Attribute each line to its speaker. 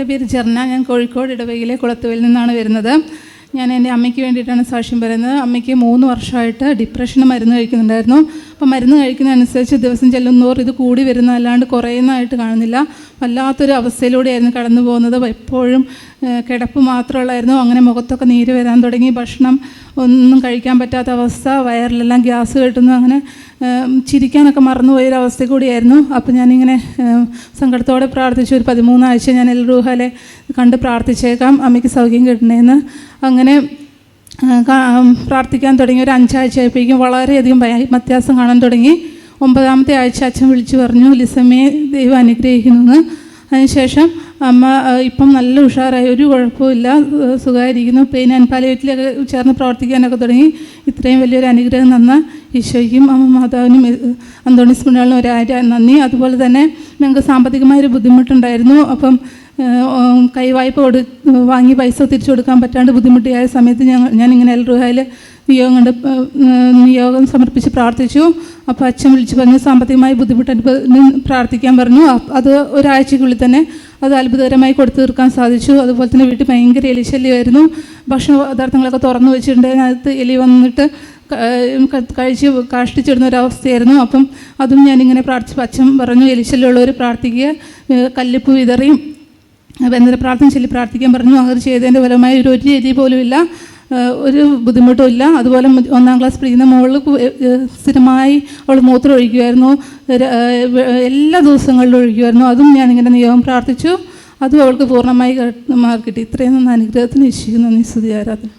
Speaker 1: എന്റെ പേര് ജർന. ഞാൻ കോഴിക്കോട് ഇടവകയിലെ കുളത്തുവയിൽ നിന്നാണ് വരുന്നത്. ഞാൻ എന്റെ അമ്മയ്ക്ക് വേണ്ടിയിട്ടാണ് സാക്ഷ്യം പറയുന്നത്. അമ്മയ്ക്ക് മൂന്ന് വർഷമായിട്ട് ഡിപ്രഷന് മരുന്ന് കഴിക്കുന്നുണ്ടായിരുന്നു. അപ്പം മരുന്ന് കഴിക്കുന്നതനുസരിച്ച് ദിവസം ചെല്ലുന്നതോറും ഇത് കൂടി വരുന്ന അല്ലാണ്ട് കുറയുന്നതായിട്ട് കാണുന്നില്ല. വല്ലാത്തൊരു അവസ്ഥയിലൂടെയായിരുന്നു കടന്നു പോകുന്നത്. എപ്പോഴും കിടപ്പ് മാത്രമുള്ളായിരുന്നു. അങ്ങനെ മുഖത്തൊക്കെ നീര് വരാൻ തുടങ്ങി. ഭക്ഷണം ഒന്നും കഴിക്കാൻ പറ്റാത്ത അവസ്ഥ. വയറിലെല്ലാം ഗ്യാസ് കെട്ടുന്നു. അങ്ങനെ ചിരിക്കാനൊക്കെ മറന്നുപോയൊരു അവസ്ഥ കൂടിയായിരുന്നു. അപ്പോൾ ഞാനിങ്ങനെ സങ്കടത്തോടെ പ്രാർത്ഥിച്ചു. ഒരു പതിമൂന്നാഴ്ച ഞാൻ എൽ റൂഹാലെ കണ്ട് പ്രാർത്ഥിച്ചേക്കാം. അമ്മയ്ക്ക് സൗഖ്യം കിട്ടണേന്ന്. അങ്ങനെ പ്രാർത്ഥിക്കാൻ തുടങ്ങി. ഒരു അഞ്ചാഴ്ച ആയപ്പോഴേക്കും വളരെയധികം വ്യത്യാസം കാണാൻ തുടങ്ങി. ഒമ്പതാമത്തെ ആഴ്ച അച്ഛൻ വിളിച്ചു പറഞ്ഞു ലിസമ്മയെ ദൈവം അനുഗ്രഹിക്കുന്നു അതിനുശേഷം അമ്മ ഇപ്പം നല്ല ഉഷാറായി ഒരു കുഴപ്പമില്ല സുഖമായിരിക്കുന്നു. പെയിൻ ആൻഡ് പാലിയേറ്റിലൊക്കെ ചേർന്ന് പ്രവർത്തിക്കാനൊക്കെ തുടങ്ങി. ഇത്രയും വലിയൊരു അനുഗ്രഹം തന്ന ഈശോയ്ക്കും അമ്മ മാതാവിനും അന്തോണിസ് ഒരു ഒരായിരം നന്ദി. അതുപോലെ തന്നെ ഞങ്ങൾക്ക് സാമ്പത്തികമായൊരു ബുദ്ധിമുട്ടുണ്ടായിരുന്നു. അപ്പം കൈവായ്പ കൊടു വാങ്ങി പൈസ തിരിച്ചു കൊടുക്കാൻ പറ്റാണ്ട് ബുദ്ധിമുട്ടിയായ സമയത്ത് ഞങ്ങൾ ഞാനിങ്ങനെ എൽ റുഹായിൽ നിയോഗം കണ്ട് നിയോഗം സമർപ്പിച്ച് പ്രാർത്ഥിച്ചു. അപ്പോൾ അച്ഛൻ വിളിച്ച് പറഞ്ഞു സാമ്പത്തികമായി ബുദ്ധിമുട്ട് പ്രാർത്ഥിക്കാൻ പറഞ്ഞു. അത് ഒരാഴ്ചയ്ക്കുള്ളിൽ തന്നെ അത് അത്ഭുതകരമായി കൊടുത്തു തീർക്കാൻ സാധിച്ചു. അതുപോലെ തന്നെ വീട്ടിൽ ഭയങ്കര എലിശല്യമായിരുന്നു. ഭക്ഷണ പദാർത്ഥങ്ങളൊക്കെ തുറന്നു വെച്ചിട്ടുണ്ട് അതിനകത്ത് എലി വന്നിട്ട് കഴിച്ച് കാഷ്ടിച്ചിടുന്ന ഒരവസ്ഥയായിരുന്നു. അപ്പം അതും ഞാനിങ്ങനെ പ്രാർത്ഥിച്ചു അച്ഛൻ പറഞ്ഞു എലിശല്യമുള്ളവർ പ്രാർത്ഥിക്കുക. കല്ലിപ്പ് വിതറിയും. ബന്ധന പ്രാർത്ഥന ചൊല്ലി പ്രാർത്ഥിക്കാൻ പറഞ്ഞു. അത് ചെയ്തതിന്റെ ഫലമായി ഒരു ഒരു രീതി പോലും ഇല്ല. ഏഹ് ഒരു ബുദ്ധിമുട്ടും ഇല്ല. അതുപോലെ ഒന്നാം ക്ലാസ് പഠിക്കുന്ന മോളിൽ സ്ഥിരമായി അവൾ മൂത്രം ഒഴിക്കുമായിരുന്നു എല്ലാ ദിവസങ്ങളിലും ഒഴിക്കുമായിരുന്നു അതും ഞാനിങ്ങനെ നിയോഗം പ്രാർത്ഥിച്ചു. അതും അവൾക്ക് പൂർണമായി മാർക്ക് കിട്ടി. ഇത്രയും നന്ന അനുഗ്രഹത്തിന് ഇശ്ശിക്കുന്നു നിസ്തുതി സ്തുതി ആരാധന.